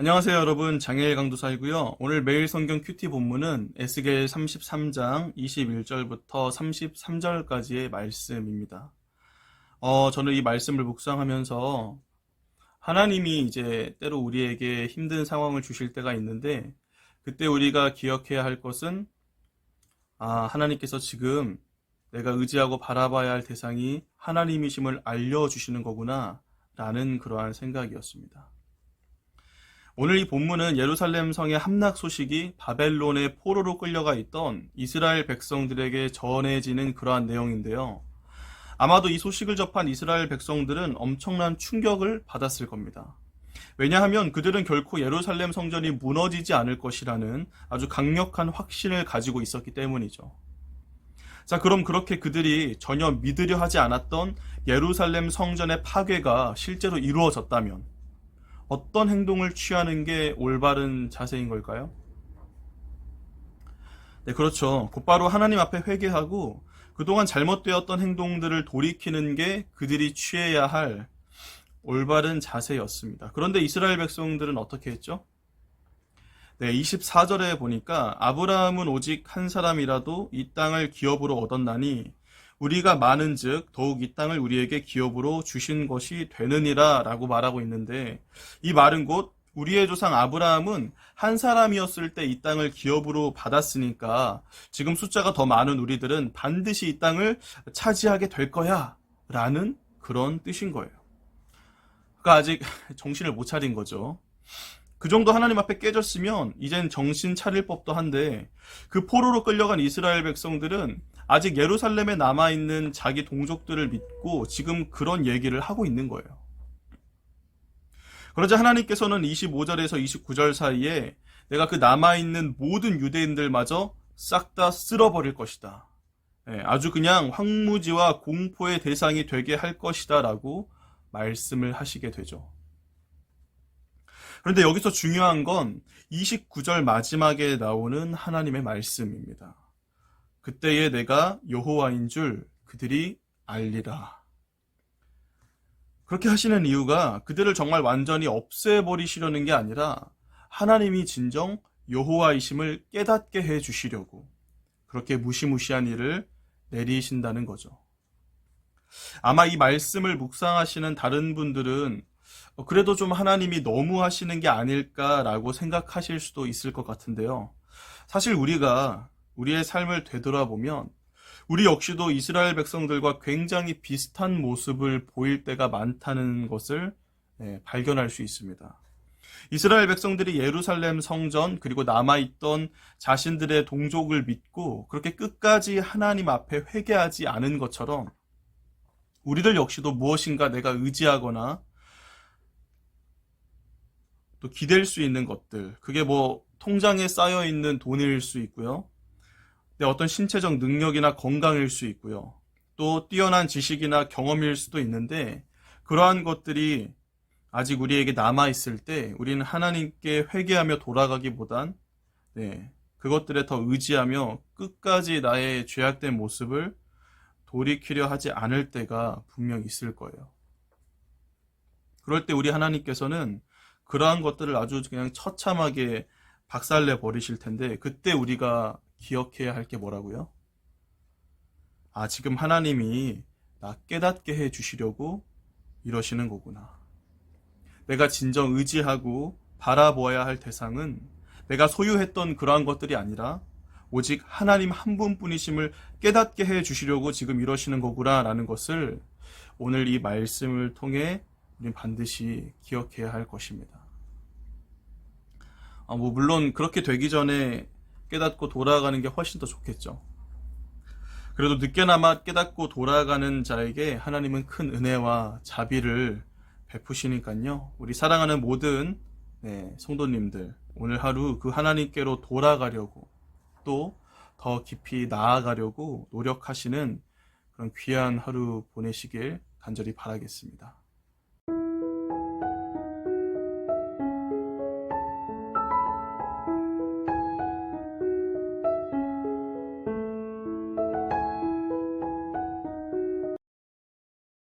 안녕하세요 여러분. 장혜일 강도사이고요. 오늘 매일 성경 큐티 본문은 에스겔 33장 21절부터 33절까지의 말씀입니다. 어, 저는 이 말씀을 묵상하면서 하나님이 이제 때로 우리에게 힘든 상황을 주실 때가 있는데 그때 우리가 기억해야 할 것은 아 하나님께서 지금 내가 의지하고 바라봐야 할 대상이 하나님이심을 알려주시는 거구나 라는 그러한 생각이었습니다. 오늘 이 본문은 예루살렘 성의 함락 소식이 바벨론의 포로로 끌려가 있던 이스라엘 백성들에게 전해지는 그러한 내용인데요. 아마도 이 소식을 접한 이스라엘 백성들은 엄청난 충격을 받았을 겁니다. 왜냐하면 그들은 결코 예루살렘 성전이 무너지지 않을 것이라는 아주 강력한 확신을 가지고 있었기 때문이죠. 자, 그럼 그렇게 그들이 전혀 믿으려 하지 않았던 예루살렘 성전의 파괴가 실제로 이루어졌다면 어떤 행동을 취하는 게 올바른 자세인 걸까요? 네, 그렇죠. 곧바로 하나님 앞에 회개하고 그동안 잘못되었던 행동들을 돌이키는 게 그들이 취해야 할 올바른 자세였습니다. 그런데 이스라엘 백성들은 어떻게 했죠? 네, 24절에 보니까 아브라함은 오직 한 사람이라도 이 땅을 기업으로 얻었나니 우리가 많은즉 더욱 이 땅을 우리에게 기업으로 주신 것이 되느니라 라고 말하고 있는데 이 말은 곧 우리의 조상 아브라함은 한 사람이었을 때 이 땅을 기업으로 받았으니까 지금 숫자가 더 많은 우리들은 반드시 이 땅을 차지하게 될 거야 라는 그런 뜻인 거예요. 그러니까 아직 정신을 못 차린 거죠. 그 정도 하나님 앞에 깨졌으면 이젠 정신 차릴 법도 한데 그 포로로 끌려간 이스라엘 백성들은 아직 예루살렘에 남아있는 자기 동족들을 믿고 지금 그런 얘기를 하고 있는 거예요. 그러자 하나님께서는 25절에서 29절 사이에 내가 그 남아있는 모든 유대인들마저 싹 다 쓸어버릴 것이다. 예, 아주 그냥 황무지와 공포의 대상이 되게 할 것이다 라고 말씀을 하시게 되죠. 그런데 여기서 중요한 건 29절 마지막에 나오는 하나님의 말씀입니다. 그때에 내가 여호와인 줄 그들이 알리라. 그렇게 하시는 이유가 그들을 정말 완전히 없애버리시려는 게 아니라 하나님이 진정 여호와이심을 깨닫게 해 주시려고 그렇게 무시무시한 일을 내리신다는 거죠. 아마 이 말씀을 묵상하시는 다른 분들은 그래도 좀 하나님이 너무 하시는 게 아닐까라고 생각하실 수도 있을 것 같은데요. 사실 우리가 우리의 삶을 되돌아보면 우리 역시도 이스라엘 백성들과 굉장히 비슷한 모습을 보일 때가 많다는 것을 네, 발견할 수 있습니다. 이스라엘 백성들이 예루살렘 성전 그리고 남아있던 자신들의 동족을 믿고 그렇게 끝까지 하나님 앞에 회개하지 않은 것처럼 우리들 역시도 무엇인가 내가 의지하거나 또 기댈 수 있는 것들 그게 뭐 통장에 쌓여 있는 돈일 수 있고요. 내 어떤 신체적 능력이나 건강일 수 있고요. 또 뛰어난 지식이나 경험일 수도 있는데 그러한 것들이 아직 우리에게 남아 있을 때 우리는 하나님께 회개하며 돌아가기보단 네, 그것들에 더 의지하며 끝까지 나의 죄악된 모습을 돌이키려 하지 않을 때가 분명 있을 거예요. 그럴 때 우리 하나님께서는 그러한 것들을 아주 그냥 처참하게 박살내 버리실 텐데 그때 우리가 기억해야 할 게 뭐라고요? 아, 지금 하나님이 나 깨닫게 해 주시려고 이러시는 거구나. 내가 진정 의지하고 바라보아야 할 대상은 내가 소유했던 그러한 것들이 아니라 오직 하나님 한 분뿐이심을 깨닫게 해 주시려고 지금 이러시는 거구나라는 것을 오늘 이 말씀을 통해 우리는 반드시 기억해야 할 것입니다. 아, 뭐 물론 그렇게 되기 전에 깨닫고 돌아가는 게 훨씬 더 좋겠죠. 그래도 늦게나마 깨닫고 돌아가는 자에게 하나님은 큰 은혜와 자비를 베푸시니까요. 우리 사랑하는 모든 네, 성도님들 오늘 하루 그 하나님께로 돌아가려고 또 더 깊이 나아가려고 노력하시는 그런 귀한 하루 보내시길 간절히 바라겠습니다.